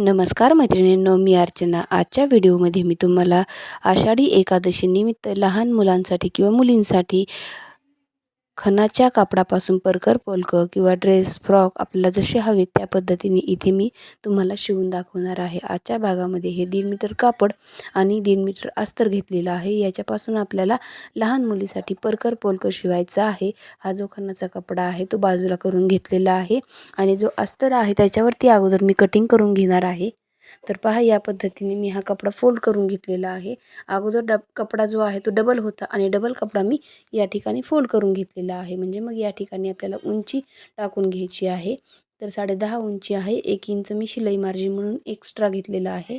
नमस्कार मैत्रिणींनो मी अर्चना. आजच्या व्हिडिओमध्ये मी तुम्हाला आषाढी एकादशीनिमित्त लहान मुलांसाठी किंवा मुलींसाठी खणाच्या कापडापासून परकर पोलकं किंवा ड्रेस फ्रॉक आपल्याला जसे हवे त्या पद्धतीने इथे मी तुम्हाला शिवून दाखवणार आहे. आजच्या भागामध्ये हे दीड मीटर कापड आणि दीड मीटर अस्तर घेतलेलं आहे. याच्यापासून आपल्याला लहान मुलीसाठी परकर पोलकं शिवायचा आहे. हा जो खणाचा कपडा आहे तो बाजूला करून घेतलेला आहे आणि जो अस्तर आहे त्याच्यावरती अगोदर मी कटिंग करून घेणार आहे. तर पहा या पद्धतीने मी हा कपडा फोल्ड करून घेतलेला आहे. अगोदर डब कपडा जो आहे तो डबल होता आणि डबल कपडा मी या ठिकाणी फोल्ड करून घेतलेला आहे. म्हणजे मग या ठिकाणी आपल्याला उंची टाकून घ्यायची आहे. तर साडेदहा उंची आहे. एक इंच मी शिलाई मार्जिन म्हणून एक्स्ट्रा घेतलेला आहे.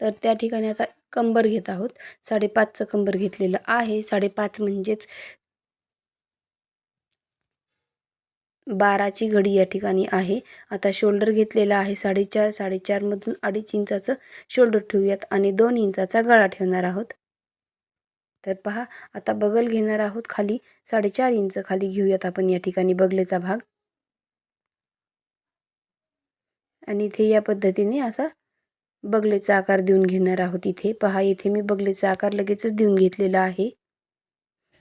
तर त्या ठिकाणी आता कंबर घेत आहोत. साडेपाचचं कंबर घेतलेलं आहे. साडेपाच म्हणजेच बाराची घडी या ठिकाणी आहे. आता शोल्डर घेतलेला आहे. साडेचार साडेचारमधून अडीच इंचाचं शोल्डर ठेवूयात आणि दोन इंचाचा गळा ठेवणार आहोत. तर पहा आता बगल घेणार आहोत खाली. साडेचार इंच खाली घेऊयात आपण या ठिकाणी बगलेचा भाग. आणि इथे या पद्धतीने असा बगलेचा आकार देऊन घेणार आहोत इथे. पहा इथे मी बगलेचा आकार लगेचच देऊन घेतलेला आहे.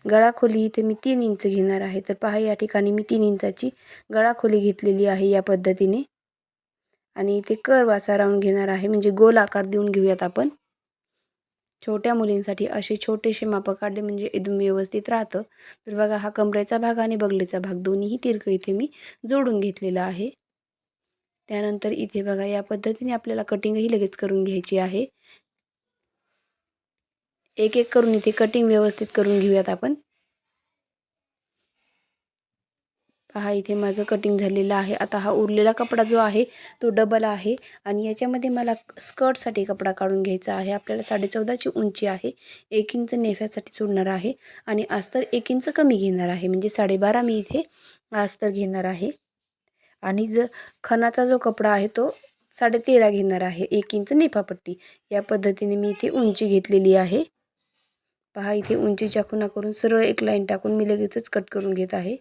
गळाखोली इथे मी तीन इंच घेणार आहे. तर पहा या ठिकाणी मी तीन इंचाची गळाखोली घेतलेली आहे या पद्धतीने. आणि इथे कर्व असा राऊंड घेणार आहे. म्हणजे गोल आकार देऊन घेऊयात आपण. छोट्या मुलींसाठी असे छोटेसे मापं काढले म्हणजे एकदम व्यवस्थित राहतं. तर बघा हा कमरेचा भाग आणि बगलेचा भाग दोन्हीही तिरक इथे मी जोडून घेतलेला आहे. त्यानंतर इथे बघा या पद्धतीने आपल्याला कटिंगही लगेच करून घ्यायची आहे. एक एक करून इथे कटिंग व्यवस्थित करून घेऊयात आपण. पहा इथे माझं कटिंग झालेलं आहे. आता हा उरलेला कपडा जो आहे तो डबल आहे. आणि याच्यामध्ये मला स्कर्टसाठी कपडा काढून घ्यायचा आहे. आपल्याला साडे चौदाची उंची आहे. एक इंच नेफ्यासाठी सोडणार आहे. आणि अस्तर एक इंच कमी घेणार आहे. म्हणजे साडेबारा मी इथे अस्तर घेणार आहे. आणि जर खणाचा जो कपडा आहे तो साडेतेरा घेणार आहे. एक इंच नेफापट्टी. या पद्धतीने मी इथे उंची घेतलेली आहे. पहा इथे उंचीच्या खुणा करून सरळ एक लाईन टाकून मी लगेचच कट करून घेत आहे.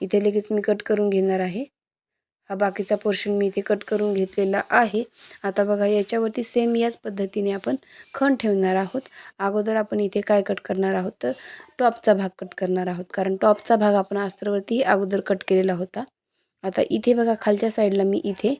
इथे लगेच मी कट करून घेणार आहे. हा बाकीचा पोर्शन मी इथे कट करून घेतलेला आहे. आता बघा याच्यावरती सेम याच पद्धतीने आपण खण ठेवणार आहोत. अगोदर आपण इथे काय कट करणार आहोत? तर टॉपचा भाग कट करणार आहोत. कारण टॉपचा भाग आपण अस्त्रवरती अगोदर कट केलेला होता. आता इथे बघा खालच्या साईडला मी इथे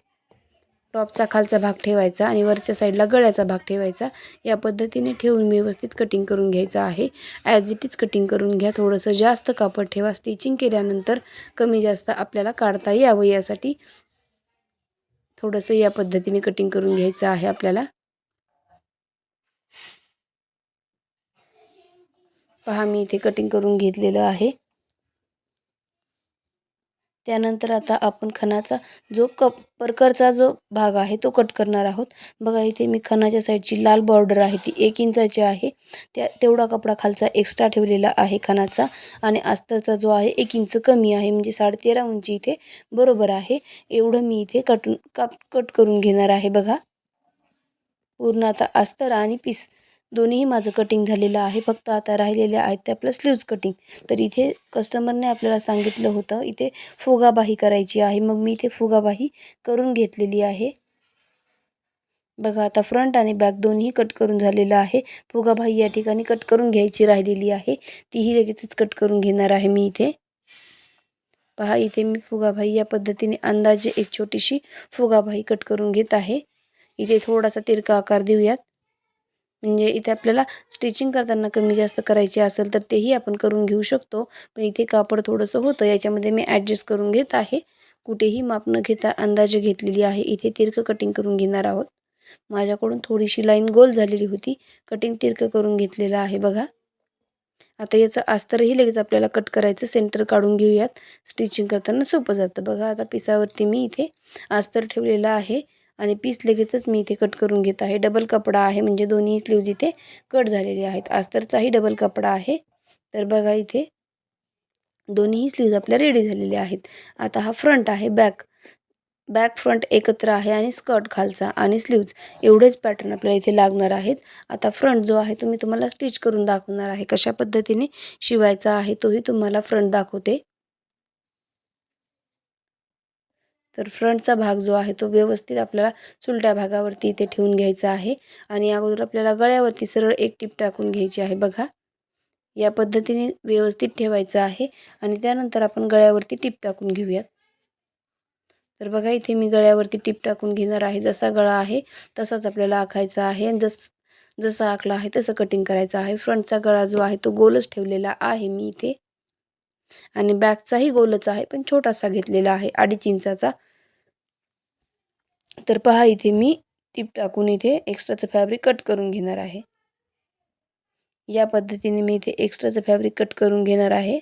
टॉपचा खालचा भाग ठेवायचा आणि वरच्या साईडला गळ्याचा भाग ठेवायचा. या पद्धतीने ठेवून व्यवस्थित कटिंग करून घ्यायचं आहे. ॲज इट इज कटिंग करून घ्या. थोडंसं जास्त कापड ठेवा. स्टिचिंग केल्यानंतर कमी जास्त आपल्याला काढता यावं यासाठी थोडंसं या पद्धतीने कटिंग करून घ्यायचं आहे आपल्याला. पहा मी इथे कटिंग करून घेतलेलं आहे. त्यानंतर आता आपण खणाचा जो कप परकरचा जो भाग आहे तो कट करणार आहोत. बघा इथे मी खणाच्या साईडची लाल बॉर्डर आहे ती एक इंचाची आहे. त्या तेवढा कपडा खालचा एक्स्ट्रा ठेवलेला आहे खणाचा आणि अस्तरचा जो आहे एक इंच कमी आहे म्हणजे साडेतेरा उंची इथे बरोबर आहे. एवढं मी इथे कटून काप कट करून घेणार आहे बघा. पूर्ण आता अस्तर आणि पीस दोन्हीही माझं कटिंग झालेलं आहे. फक्त आता राहिलेल्या आहेत त्या प्लस स्लीव्ज कटिंग तर इथे कस्टमरने आपल्याला सांगितलं होतं इथे फुगाबाही करायची आहे. मग मी इथे फुगाबाही करून घेतलेली आहे. बघा आता फ्रंट आणि बॅक दोन्ही कट करून झालेलं आहे. फुगाबाई या ठिकाणी कट करून घ्यायची राहिलेली आहे. तीही लगेचच कट करून घेणार आहे मी इथे. पहा इथे मी फुगाबाई या पद्धतीने अंदाजे एक छोटीशी फुगाबाई कट करून घेत आहे. इथे थोडासा तिरका आकार देऊयात. म्हणजे इथे आपल्याला स्टिचिंग करताना कमी जास्त करायची असेल तर तेही आपण करून घेऊ शकतो. पण इथे कापड थोडंसं होतं याच्यामध्ये मी ॲडजस्ट करून घेत आहे. कुठेही माप न घेता अंदाजे घेतलेली आहे. इथे तिरकं कटिंग करून घेणार आहोत. माझ्याकडून थोडीशी लाईन गोल झालेली होती. कटिंग तिरकं करून घेतलेलं आहे बघा. आता याचं अस्तरही लगेच आपल्याला कट करायचं. सेंटर काढून घेऊयात. स्टिचिंग करताना सोपं जातं. बघा आता पिसावरती मी इथे अस्तर ठेवलेलं आहे. आणि पीस लगेचच मी इथे कट करून घेत आहे. डबल कपडा आहे म्हणजे दोन्ही स्लीव्ज इथे कट झालेले आहेत. अस्तरचाही डबल कपडा आहे. तर बघा इथे दोन्ही स्लीव्ज आपल्या रेडी झालेले आहेत. आता हा फ्रंट आहे बॅक बॅक फ्रंट एकत्र आहे आणि स्कर्ट खालचा आणि स्लीव्ज एवढेच पॅटर्न आपल्याला इथे लागणार आहेत. आता फ्रंट जो आहे तो मी तुम्हाला स्टिच करून दाखवणार आहे. कशा पद्धतीने शिवायचा आहे तोही तुम्हाला फ्रंट दाखवते. तर फ्रंटचा भाग जो आहे तो व्यवस्थित आपल्याला सुलट्या भागावरती इथे ठेवून घ्यायचा आहे. आणि अगोदर आपल्याला गळ्यावरती सरळ एक टीप टाकून घ्यायची आहे बघा. या पद्धतीने व्यवस्थित ठेवायचं आहे आणि त्यानंतर आपण गळ्यावरती टीप टाकून घेऊयात. तर बघा इथे मी गळ्यावरती टीप टाकून घेणार आहे. जसा गळा आहे तसाच आपल्याला आखायचा आहे. जस जसा आखला आहे तसं कटिंग करायचं आहे. फ्रंटचा गळा जो आहे तो गोलच ठेवलेला आहे मी इथे. आणि बॅकचाही गोलच आहे पण छोटासा घेतलेला आहे अडीच इंचाचा. तर पहा इथे मी टीप टाकून इथे एक्स्ट्राचं फॅब्रिक कट करून घेणार आहे. या पद्धतीने मी इथे एक्स्ट्राचं फॅब्रिक कट करून घेणार आहे.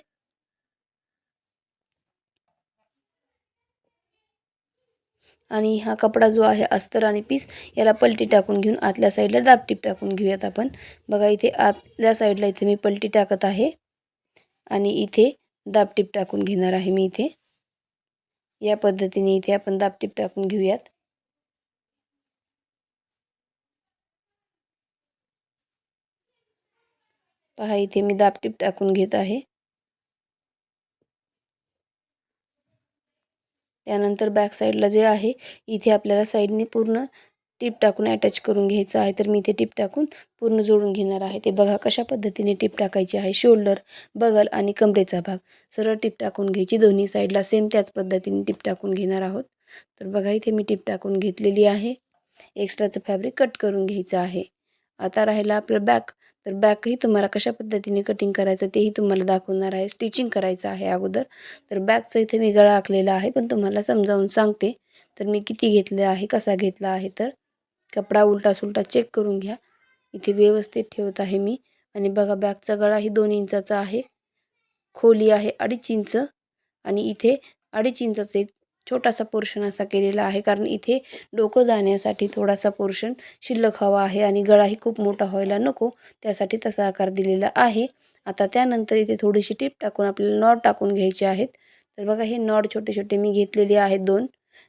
आणि हा कपडा जो आहे अस्तर आणि पीस याला पलटी टाकून घेऊन आतल्या साईडला दाबटीप टाकून घेऊयात आपण. बघा इथे आतल्या साईडला इथे मी पलटी टाकत आहे. आणि इथे दाबटीप टाकून घेणार आहे मी इथे. या पद्धतीने इथे आपण दाबटीप टाकून घेऊयात. पहा इथे मी दाबटीप टाकून घेत आहे. त्यानंतर बॅक साईडला जे आहे इथे आपल्याला साईडने पूर्ण टीप टाकून अटॅच करून घ्यायचं आहे. तर मी इथे टीप टाकून पूर्ण जोडून घेणार आहे. ते बघा कशा पद्धतीने टीप टाकायची आहे. शोल्डर बगल आणि कमरेचा भाग. सरळ टीप टाकून घ्यायची. दोन्ही साईडला सेम त्याच पद्धतीने टीप टाकून घेणार आहोत. तर बघा इथे मी टीप टाकून घेतलेली आहे. एक्स्ट्राचं फॅब्रिक कट करून घ्यायचं आहे. आता राहिला आपलं बॅक तर बॅकही तुम्हाला कशा पद्धतीने कटिंग करायचं तेही तुम्हाला दाखवणार आहे. स्टिचिंग करायचं आहे अगोदर. तर बॅकचं इथे मी गळा आखलेला आहे. पण तुम्हाला समजावून सांगते. तर मी किती घेतलं आहे कसा घेतला आहे तर कपडा उलटा सुलटा चेक करून घ्या. इथे व्यवस्थित ठेवत आहे मी. आणि बघा बॅगचा गळाही दोन इंचाचा आहे. खोली आहे अडीच इंच. आणि इथे अडीच इंचाचा एक छोटासा पोर्शन असा केलेला आहे. कारण इथे डोकं जाण्यासाठी थोडासा पोर्शन शिल्लक हवा आहे. आणि गळाही खूप मोठा व्हायला नको. त्यासाठी तसा आकार दिलेला आहे. आता त्यानंतर इथे थोडीशी टीप टाकून आपल्याला नॉट टाकून घ्यायचे आहेत. तर बघा हे नॉट छोटे छोटे मी घेतलेले आहेत दोन.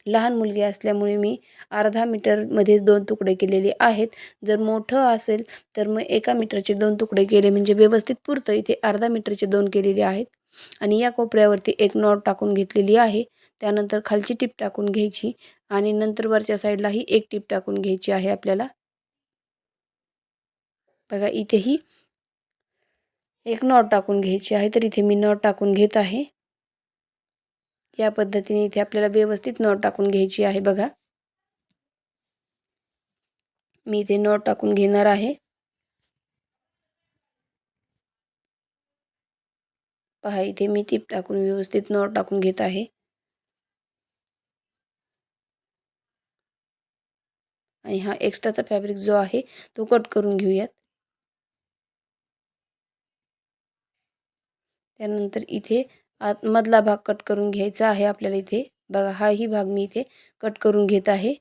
लहान मुलगी असल्यामुळे मी अर्धा मीटरमध्येच दोन तुकडे केलेले आहेत. जर मोठं असेल तर मग एका मीटरचे दोन तुकडे केले म्हणजे व्यवस्थित पुरतं. इथे अर्धा मीटरचे दोन केलेले आहेत. आणि या कोपऱ्यावरती एक नॉट टाकून घेतलेली आहे. त्यानंतर खालची टीप टाकून घ्यायची आणि नंतर वरच्या साईडलाही एक टीप टाकून घ्यायची आहे आपल्याला. बघा इथेही एक नॉट टाकून घ्यायची आहे. तर इथे मी नॉट टाकून घेत आहे. या पद्धतीने इथे आपल्याला व्यवस्थित नॉट टाकून घ्यायची आहे बघा. मी इथे नॉट टाकून घेणार आहे. पहा इथे मी टीप टाकून व्यवस्थित नॉट टाकून घेत आहे. आणि हा एक्स्ट्राचा फॅब्रिक जो आहे तो कट करून घेऊयात. त्यानंतर इथे आत मधला भाग कट करून घ्यायचा आहे आपल्याला इथे. बघा हाही भाग मी इथे कट करून घेत आहे.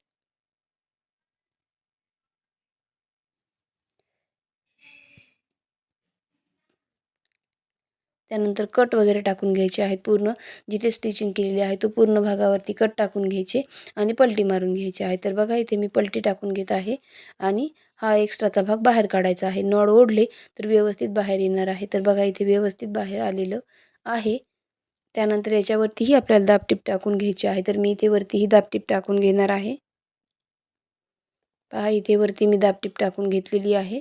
त्यानंतर कट वगैरे टाकून घ्यायचे आहेत पूर्ण. जिथे स्टिचिंग केलेली आहे तो पूर्ण भागावरती कट टाकून घ्यायचे आणि पलटी मारून घ्यायची आहे तर बघा इथे मी पलटी टाकून घेत आहे आणि हा एक्स्ट्राचा भाग बाहेर काढायचा आहे. नॉड ओढले तर व्यवस्थित बाहेर येणार आहे. तर बघा इथे व्यवस्थित बाहेर आलेलं आहे. त्यानंतर याच्यावरतीही आपल्याला दाबटीप टाकून घ्यायची आहे. तर मी इथे वरतीही दाबटीप टाकून घेणार आहे. पहा इथे वरती मी दाबटीप टाकून घेतलेली आहे.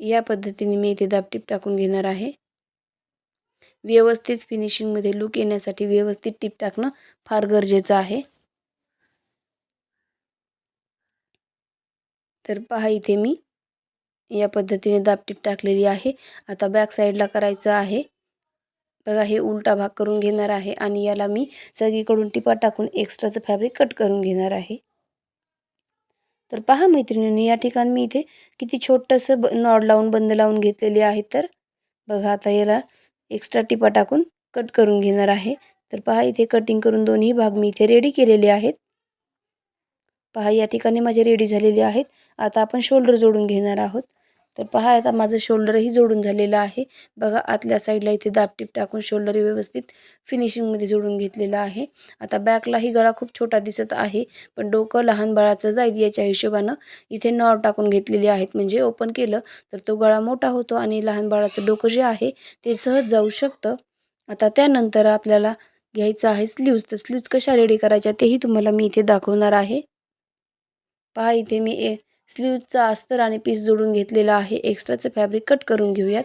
या पद्धतीने मी इथे दाबटीप टाकून घेणार आहे. व्यवस्थित फिनिशिंगमध्ये लुक येण्यासाठी व्यवस्थित टीप टाकणं फार गरजेचं आहे. तर पहा इथे मी या पद्धतीने दापटीप टाकलेली आहे. आता बॅक साईडला करायचं आहे. बघा हे उलटा भाग करून घेणार आहे आणि याला मी सगळीकडून टिपा टाकून एक्स्ट्राचं फॅब्रिक कट करून घेणार आहे. तर पहा मैत्रिणींनी या ठिकाणी मी इथे किती छोटंसं ब नॉड लावून बंद लावून घेतलेले आहे तर. बघा आता याला एक्स्ट्रा टिपा टाकून कट करून घेणार आहे. तर पहा इथे कटिंग करून दोन्ही भाग मी इथे रेडी केलेले आहेत. पहा या ठिकाणी माझे रेडी झालेले आहेत. आता आपण शोल्डर जोडून घेणार आहोत. तर पहा आता माझं शोल्डरही जोडून झालेलं आहे. बघा आतल्या साईडला इथे दाबटीप टाकून शोल्डर व्यवस्थित फिनिशिंगमध्ये जोडून घेतलेलं आहे. आता बॅकलाही गळा खूप छोटा दिसत आहे पण डोकं लहान बाळाचं जाईल याच्या हिशोबानं. इथे नॉट टाकून घेतलेले आहेत म्हणजे ओपन केलं तर तो गळा मोठा होतो आणि लहान बाळाचं डोकं जे आहे ते सहज जाऊ शकतं. आता त्यानंतर आपल्याला घ्यायचं आहे स्लीव्ज. तर स्लीव्ज कशा रेडी करायच्या तेही तुम्हाला मी इथे दाखवणार आहे. पहा इथे मी ए स्लीवचा अस्तर आणि पीस जोडून घेतलेला आहे. एक्स्ट्राचं फॅब्रिक कट करून घेऊयात.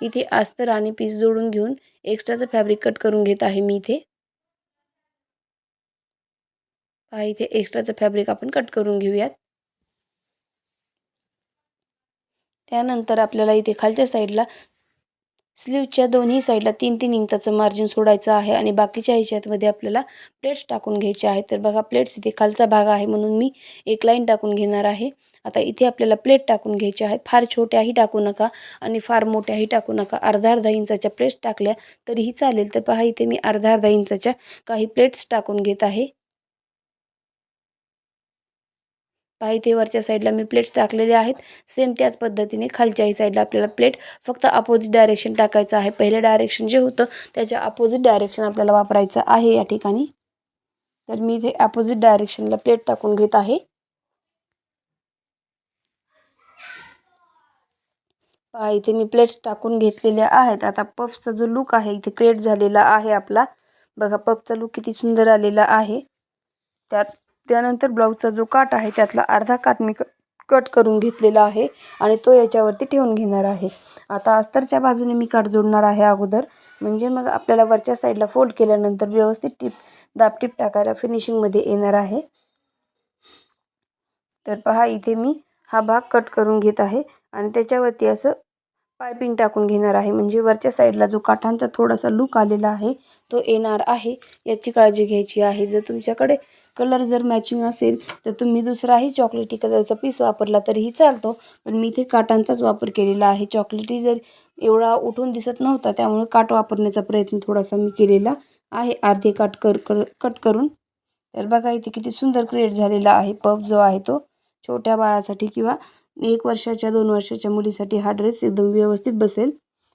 इथे अस्तर आणि पीस जोडून घेऊन एक्स्ट्राचं फॅब्रिक कट करून घेत आहे मी इथे. पहा इथे एक्स्ट्राचं फॅब्रिक आपण कट करून घेऊयात. त्यानंतर आपल्याला इथे खालच्या साईडला स्लीवच्या दोन्ही साईडला तीन तीन इंचाचं मार्जिन सोडायचं आहे आणि बाकीच्या ह्याच्यातमध्ये आपल्याला प्लेट्स टाकून घ्यायचे आहेत. तर बघा प्लेट्स इथे खालचा भाग आहे म्हणून मी एक लाईन टाकून घेणार आहे. आता इथे आपल्याला प्लेट टाकून घ्यायचे आहे. फार छोट्याही टाकू नका आणि फार मोठ्याही टाकू नका. अर्धा अर्धा इंचाच्या प्लेट्स टाकल्या तरीही चालेल. तर पहा इथे मी अर्धा अर्धा इंचाच्या काही प्लेट्स टाकून घेत आहे. पहा इथे वरच्या साईडला मी प्लेट्स टाकलेले आहेत. सेम त्याच पद्धतीने खालच्याही साईडला आपल्याला प्लेट फक्त अपोजिट डायरेक्शन टाकायचं आहे. पहिलं डायरेक्शन जे होतं त्याच्या अपोजिट डायरेक्शन आपल्याला वापरायचं आहे या ठिकाणी. तर मी इथे अपोजिट डायरेक्शनला प्लेट टाकून घेत आहे. पहा इथे मी प्लेट्स टाकून घेतलेल्या आहेत. आता पफचा जो लुक आहे इथे क्रिएट झालेला आहे आपला. बघा पफचा लुक किती सुंदर आलेला आहे. त्यात त्यानंतर ब्लाऊजचा जो काट आहे त्यातला अर्धा काट मी कट करून घेतलेला आहे आणि तो याच्यावरती ठेवून घेणार आहे. आता अस्तरच्या बाजूने मी काट जोडणार आहे अगोदर. म्हणजे मग आपल्याला वरच्या साईडला फोल्ड केल्यानंतर व्यवस्थित टिप दाबटीप टाकायला फिनिशिंगमध्ये येणार आहे. तर पहा इथे मी हा भाग कट करून घेत आहे आणि त्याच्यावरती असं पायपिंग टाकून घेणार आहे. म्हणजे वरच्या साईडला जो काठांचा थोडासा लुक आलेला आहे तो येणार आहे. याची काळजी घ्यायची आहे. जर तुमच्याकडे कलर जर मॅचिंग असेल तर तुम्ही दुसराही चॉकलेटी कलरचा पीस वापरला तरीही चालतो. पण मी इथे काटांचाच वापर केलेला आहे. चॉकलेटी जर एवढा उठून दिसत नव्हता त्यामुळे काट वापरण्याचा प्रयत्न थोडासा मी केलेला आहे. अर्धे काट कर कट करून. तर बघा इथे किती सुंदर क्रिएट झालेला आहे. पफ जो आहे तो छोट्या बाळासाठी किंवा एक वर्षाच्या दोन वर्षाच्या मुलीसाठी हा ड्रेस एकदम व्यवस्थित बसेल.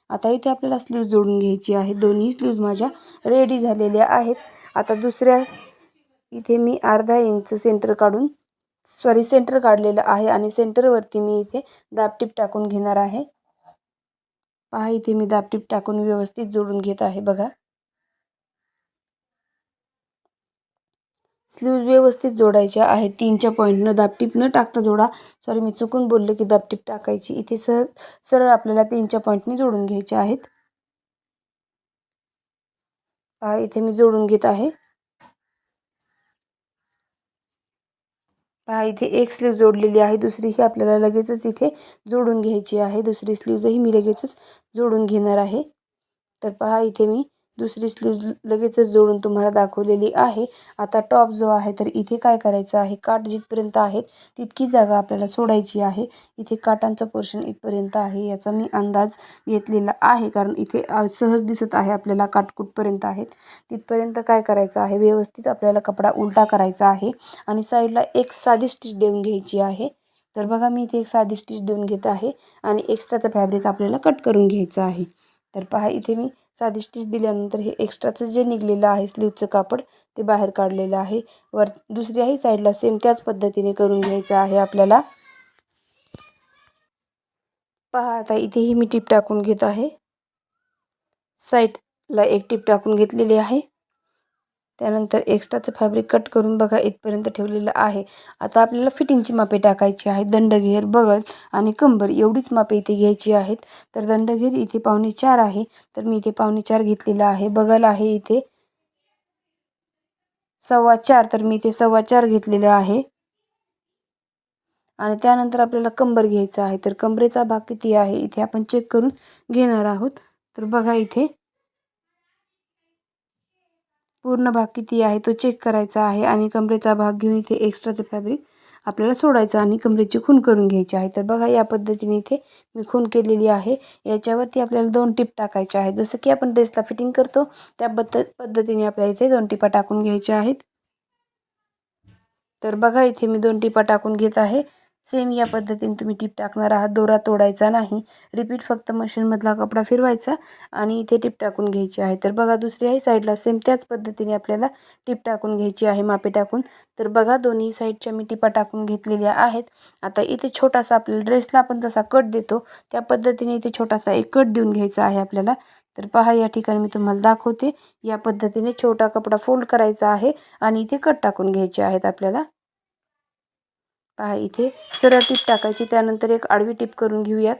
आता इथे आपल्याला स्लीव जोडून घ्यायची आहे दोन्ही स्लीव्ज माझ्या रेडी झालेल्या आहेत. आता दुसऱ्या इथे मी अर्धा इंच सेंटर काढून सॉरी सेंटर काढलेलं आहे आणि सेंटरवरती मी इथे दाबटीप टाकून घेणार आहे. पहा इथे मी दाबटीप टाकून व्यवस्थित जोडून घेत आहे. बघा. स्लीव्ज व्यवस्थित जोडायच्या आहेत. तीनच्या पॉईंटनं दापटीप न टाकता जोडा. सॉरी मी चुकून बोलले की दापटीप टाकायची. इथे सर सरळ आपल्याला तीनच्या पॉईंटनी जोडून घ्यायचे आहेत. पहा इथे मी जोडून घेत आहे. पहा इथे एक स्लीव जोडलेली आहे. दुसरीही आपल्याला लगेचच इथे जोडून घ्यायची आहे. दुसरी स्लीवजही मी लगेचच जोडून घेणार आहे. तर पहा इथे मी दुसरी स्लीव लगेचच जोडून तुम्हाला दाखवलेली आहे. आता टॉप जो आहे तर इथे काय करायचं आहे? काठ जिथपर्यंत आहेत तितकी जागा आपल्याला सोडायची आहे. इथे काटांचं पोर्शन इथपर्यंत आहे याचा मी अंदाज घेतलेला आहे. कारण इथे सहज दिसत आहे आपल्याला काट कुठपर्यंत आहेत. तिथपर्यंत काय करायचं आहे? व्यवस्थित आपल्याला कपडा उलटा करायचा आहे. आणि साईडला एक साधी स्टिच देऊन घ्यायची आहे. तर बघा मी इथे एक साधी स्टिच देऊन घेत आहे. आणि एक्स्ट्राचं फॅब्रिक आपल्याला कट करून घ्यायचं आहे. तर पहा इथे मी साधी स्टिच दिल्यानंतर हे एक्स्ट्राचं जे निघलेलं आहे स्लीवचं कापड ते बाहेर काढलेलं आहे. वर दुसऱ्याही साईडला सेम त्याच पद्धतीने करून घ्यायचं आहे आपल्याला. पहा आता इथेही मी टीप टाकून घेत आहे. साईडला एक टीप टाकून घेतलेली आहे. त्यानंतर एक्स्ट्राचं फॅब्रिक कट करून बघा इथपर्यंत ठेवलेलं आहे. आता आपल्याला फिटिंगची मापे टाकायची आहे दंडघेर बगल आणि कंबर एवढीच मापे इथे घ्यायची आहेत. तर दंडघेर इथे पावणे चार आहे. तर मी इथे पावणे चार घेतलेला आहे. बगल आहे इथे सव्वा चार. तर मी इथे सव्वा चार घेतलेलं आहे. आणि त्यानंतर आपल्याला कंबर घ्यायचा आहे. तर कंबरेचा भाग किती आहे? इथे आपण चेक करून घेणार आहोत. तर बघा इथे पूर्ण भाग किती आहे तो चेक करायचा आहे आणि कमरेचा भाग घेऊन इथे एक्स्ट्राचं फॅब्रिक आपल्याला सोडायचं आणि कमरेची खून करून घ्यायची आहे. तर बघा या पद्धतीने इथे मी खून केलेली आहे. याच्यावरती आपल्याला दोन टिप टाकायच्या आहेत. जसं की आपण ड्रेसला फिटिंग करतो त्या पद्ध पद्धतीने आपल्याला इथे दोन टिपा टाकून घ्यायच्या आहेत. तर बघा इथे मी दोन टिपा टाकून घेत आहे. सेम या पद्धतीने तुम्ही टीप टाकणार आहात. दोरा तोडायचा नाही. रिपीट फक्त मशीनमधला कपडा फिरवायचा आणि इथे टीप टाकून घ्यायची आहे. तर बघा दुसऱ्याही साईडला सेम त्याच पद्धतीने आपल्याला टीप टाकून घ्यायची आहे मापे टाकून. तर बघा दोन्ही साईडच्या मी टिपा टाकून घेतलेल्या आहेत. आता इथे छोटासा आपल्याला ड्रेसला आपण जसा कट देतो त्या पद्धतीने इथे छोटासा एक कट देऊन घ्यायचा आहे आपल्याला. तर पहा या ठिकाणी मी तुम्हाला दाखवते. या पद्धतीने छोटा कपडा फोल्ड करायचा आहे आणि इथे कट टाकून घ्यायचे आहेत आपल्याला. पहा इथे सरळ टीप टाकायची त्यानंतर एक आडवी टीप करून घेऊयात.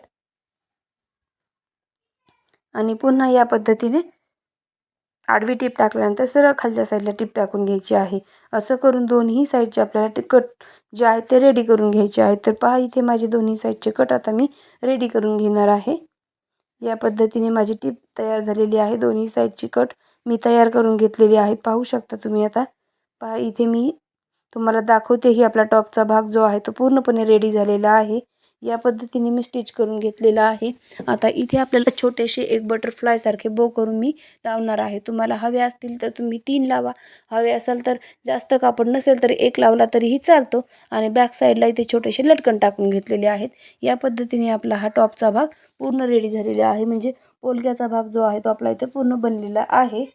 आणि पुन्हा या पद्धतीने आडवी टीप टाकल्यानंतर सरळ खालच्या साईडला टीप टाकून घ्यायची आहे. असं करून दोन्ही साईडचे आपल्याला कट जे आहे ते रेडी करून घ्यायचे आहेत. तर पहा इथे माझे दोन्ही साईडचे कट आता मी रेडी करून घेणार आहे. या पद्धतीने माझी टीप तयार झालेली आहे. दोन्ही साईडची कट मी तयार करून घेतलेली आहे. पाहू शकता तुम्ही आता. पहा इथे मी तुम्हाला दाखवते ही आपला टॉपचा भाग जो आहे तो पूर्णपणे रेडी झालेला आहे. या पद्धतीने मी स्टिच करून घेतलेला आहे. आता इथे आपल्याला छोटेसे एक बटरफ्लाय सारखे बो करून मी लावणार आहे. तुम्हाला हवे असतील तर तुम्ही तीन लावा. हवे असाल तर जास्त कापड नसेल तर एक लावला तरीही चालतो. आणि बॅक साईडला इथे छोटेसे लटकन टाकून घेतलेले आहेत. या पद्धतीने आपला हा टॉपचा भाग पूर्ण रेडी झालेला आहे. म्हणजे पोलक्याचा भाग जो आहे तो आपला इथे पूर्ण बनलेला आहे.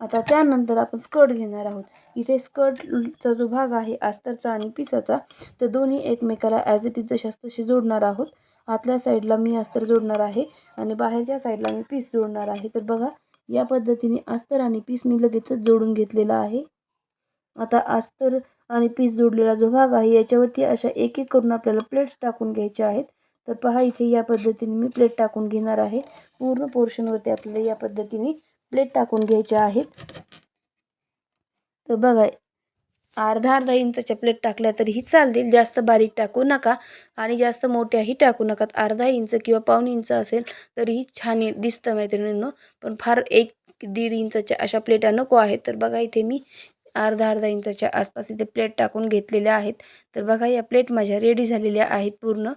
आता त्यानंतर आपण स्कर्ट घेणार आहोत. इथे स्कर्टचा जो भाग आहे अस्तरचा आणि पिसाचा तर दोन्ही एकमेकाला ॲज इट इज जशा तशी जोडणार आहोत. आतल्या साईडला मी अस्तर जोडणार आहे आणि बाहेरच्या साईडला मी पीस जोडणार आहे. तर बघा या पद्धतीने अस्तर आणि पीस मी लगेचच जोडून घेतलेला आहे. आता अस्तर आणि पीस जोडलेला जो भाग आहे याच्यावरती अशा एक एक करून आपल्याला प्लेट्स टाकून घ्यायच्या आहेत. तर पहा इथे या पद्धतीने मी प्लेट टाकून घेणार आहे. पूर्ण पोर्शनवरती आपल्याला या पद्धतीने प्लेट टाकून घ्यायच्या आहेत. तर बघा अर्धा अर्धा इंचाच्या प्लेट टाकल्या तरीही चालतील. जास्त बारीक टाकू नका आणि जास्त मोठ्याही टाकू नका. अर्धा इंच किंवा पाऊण इंच असेल तरीही छान दिसतं मैत्रिणींनो. पण फार एक दीड इंचाच्या अशा प्लेटा नको आहेत. तर बघा इथे मी अर्धा अर्धा इंचाच्या आसपास इथे प्लेट टाकून घेतलेल्या आहेत. तर बघा या प्लेट माझ्या रेडी झालेल्या आहेत पूर्ण.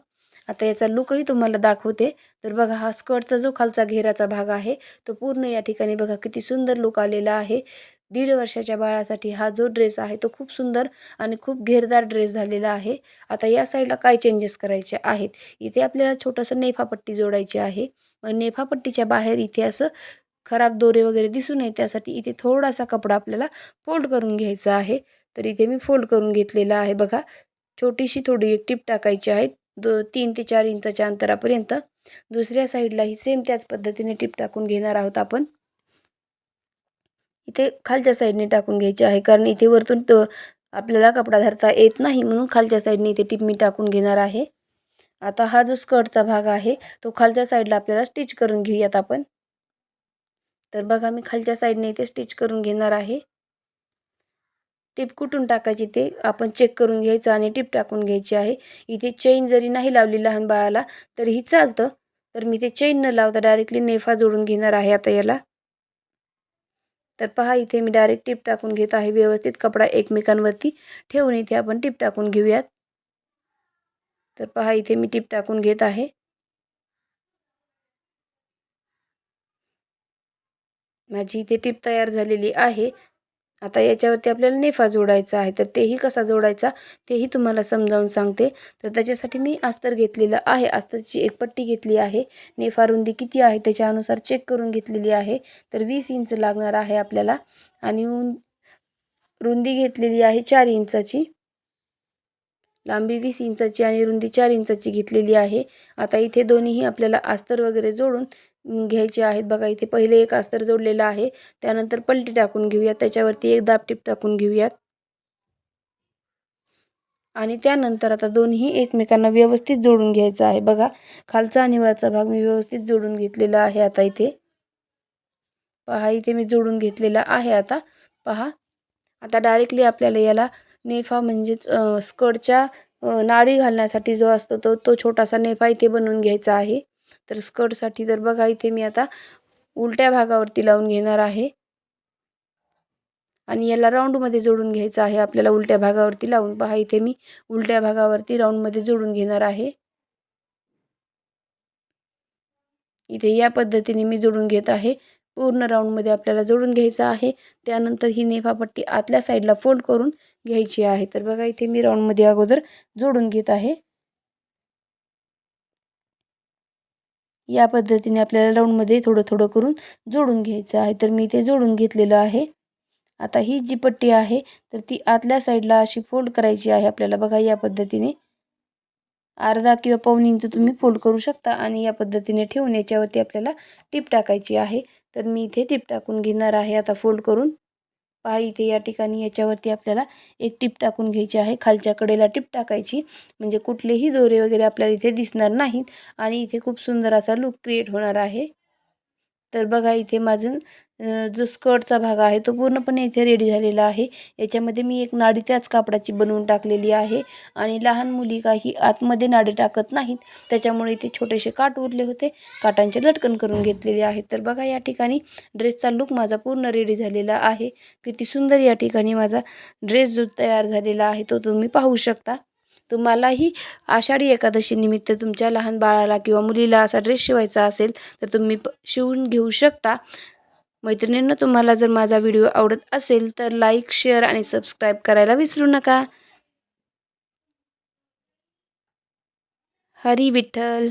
आता याचा लुकही तुम्हाला दाखवते. तर बघा हा स्कर्टचा जो खालचा घेराचा भाग आहे तो पूर्ण या ठिकाणी बघा किती सुंदर लुक आलेला आहे. दीड वर्षाच्या बाळासाठी हा जो ड्रेस आहे तो खूप सुंदर आणि खूप घेरदार ड्रेस झालेला आहे. आता या साईडला काय चेंजेस करायचे आहेत? इथे आपल्याला छोटंसं नेफापट्टी जोडायची आहे. मग नेफापट्टीच्या बाहेर इथे असं खराब दोरे वगैरे दिसू नये त्यासाठी इथे थोडासा कपडा आपल्याला फोल्ड करून घ्यायचा आहे. तर इथे मी फोल्ड करून घेतलेला आहे बघा. छोटीशी थोडी एक टिप टाकायची आहे. दो तीन ते चार इंचाच्या अंतरापर्यंत दुसऱ्या साईडलाही सेम त्याच पद्धतीने टिप टाकून घेणार आहोत आपण. इथे खालच्या साईडने टाकून घ्यायचे आहे कारण इथे वरतून तो आपल्याला कपडा धरता येत नाही म्हणून खालच्या साईडने इथे टिप मी टाकून घेणार आहे. आता हा जो स्कर्टचा भाग आहे तो खालच्या साईडला आपल्याला स्टिच करून घेऊयात आपण. तर बघा मी खालच्या साईडने इथे स्टिच करून घेणार आहे. टिप कुठून टाकायची ते आपण चेक करून घ्यायचं आणि टिप टाकून घ्यायची आहे. इथे चेन जरी नाही लावली लहान बाळाला तरीही चालतं. तर मी ते चेन न लावता डायरेक्टली नेफा जोडून घेणार आहे आता याला. तर पहा इथे मी डायरेक्ट टिप टाकून घेत आहे. व्यवस्थित कपडा एकमेकांवरती ठेवून इथे आपण टिप टाकून घेऊयात. तर पहा इथे मी टिप टाकून घेत आहे. माझी इथे टिप तयार झालेली आहे. आता याच्यावरती आपल्याला नेफा जोडायचा आहे तर तेही कसा जोडायचा तेही तुम्हाला समजावून सांगते. तर त्याच्यासाठी मी अस्तर घेतलेलं आहे अस्तरची एक पट्टी घेतली आहे. नेफा रुंदी किती आहे त्याच्यानुसार चेक करून घेतलेली आहे. तर वीस इंच लागणार आहे आपल्याला. आणि रुंदी घेतलेली आहे चार इंचाची. लांबी वीस इंचाची आणि रुंदी चार इंचाची घेतलेली आहे. आता इथे दोन्हीही आपल्याला अस्तर वगैरे जोडून घ्यायचे आहेत. बघा इथे पहिले एक अस्तर जोडलेलं आहे. त्यानंतर पलटी टाकून घेऊयात. त्याच्यावरती एक दाबटीप टाकून घेऊयात. आणि त्यानंतर आता दोन्ही एकमेकांना व्यवस्थित जोडून घ्यायचं आहे. बघा खालचा आणि वरचा भाग मी व्यवस्थित जोडून घेतलेला आहे आता इथे. पहा इथे मी जोडून घेतलेला आहे आता. पहा आता डायरेक्टली आपल्याला याला नेफा म्हणजेच स्कर्टच्या नाडी घालण्यासाठी जो असतो तो तो छोटासा नेफा इथे बनवून घ्यायचा आहे. तर स्कर्टसाठी तर बघा इथे मी आता उलट्या भागावरती लावून घेणार आहे. आणि याला राऊंडमध्ये जोडून घ्यायचं आहे. आपल्याला उलट्या भागावरती लावून पहा इथे मी उलट्या भागावरती राऊंडमध्ये जोडून घेणार आहे. इथे या पद्धतीने मी जोडून घेत आहे. पूर्ण राऊंडमध्ये आपल्याला जोडून घ्यायचं आहे. त्यानंतर ही नेफापट्टी आतल्या साईडला फोल्ड करून घ्यायची आहे. तर बघा इथे मी राऊंडमध्ये अगोदर जोडून घेत आहे. या पद्धतीने आपल्याला राऊंडमध्ये थोडं थोडं करून जोडून घ्यायचं आहे. तर मी ते जोडून घेतलेलं आहे. आता ही जी पट्टी आहे तर ती आतल्या साईडला अशी फोल्ड करायची आहे आपल्याला. बघा या पद्धतीने अर्धा किंवा पाऊन इंच तुम्ही फोल्ड करू शकता आणि या पद्धतीने ठेवून याच्यावरती आपल्याला टीप टाकायची आहे. तर मी इथे टीप टाकून घेणार आहे. आता फोल्ड करून पहा इथे या ठिकाणी याच्यावरती आपल्याला एक टीप टाकून घ्यायची आहे. खालच्या कडेला टीप टाकायची. म्हणजे कुठलेही दोरे वगैरे आपल्याला इथे दिसणार नाहीत आणि इथे खूप सुंदर असा लुक क्रिएट होणार आहे. तर बघा इथे माझं जो स्कर्टचा भाग आहे तो पूर्णपणे इथे रेडी झालेला आहे. याच्यामध्ये मी एक नाडी त्याच कापडाची बनवून टाकलेली आहे आणि लहान मुली काही आतमध्ये नाडी टाकत नाहीत. त्याच्यामुळे इथे छोटेसे काट उरले होते. काटांचे लटकन करून घेतलेले आहेत. तर बघा या ठिकाणी ड्रेसचा लुक माझा पूर्ण रेडी झालेला आहे. किती सुंदर या ठिकाणी माझा ड्रेस जो तयार झालेला आहे तो तुम्ही पाहू शकता. तुम्हालाही आषाढी एकादशी निमित्त तुमच्या लहान बाळाला किंवा मुलीला असा ड्रेस शिवायचा असेल तर तुम्ही प शिवून घेऊ शकता. मैत्रिणींना तुम्हाला जर माझा व्हिडिओ आवडत असेल तर लाईक शेअर आणि सबस्क्राईब करायला विसरू नका. हरी विठ्ठल.